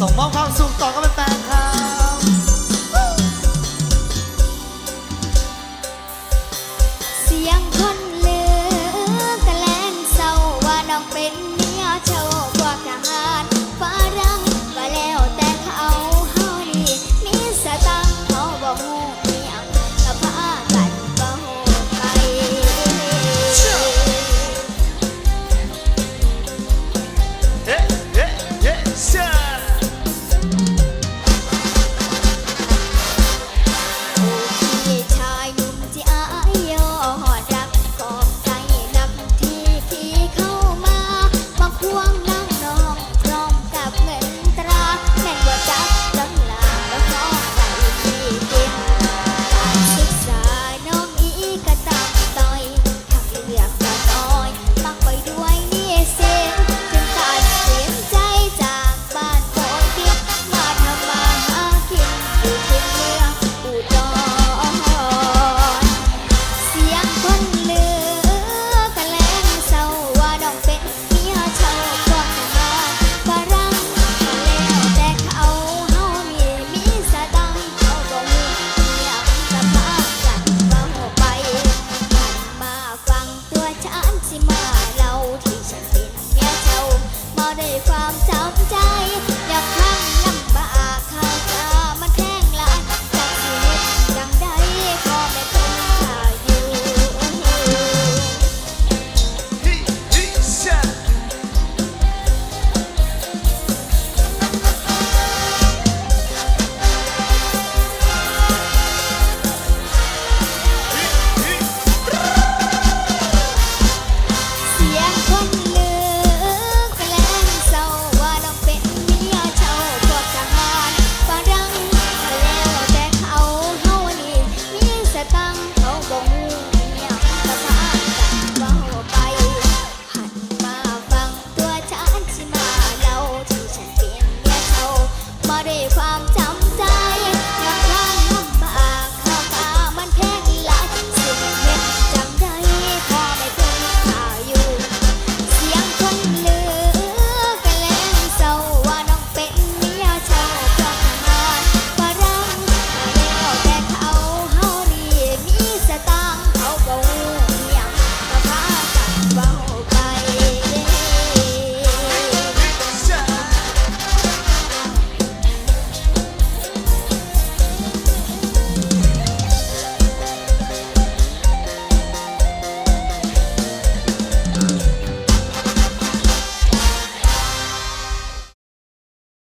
ส่งมอบความสุขต่อกับแฟนครับ เสียงคน 妈妈。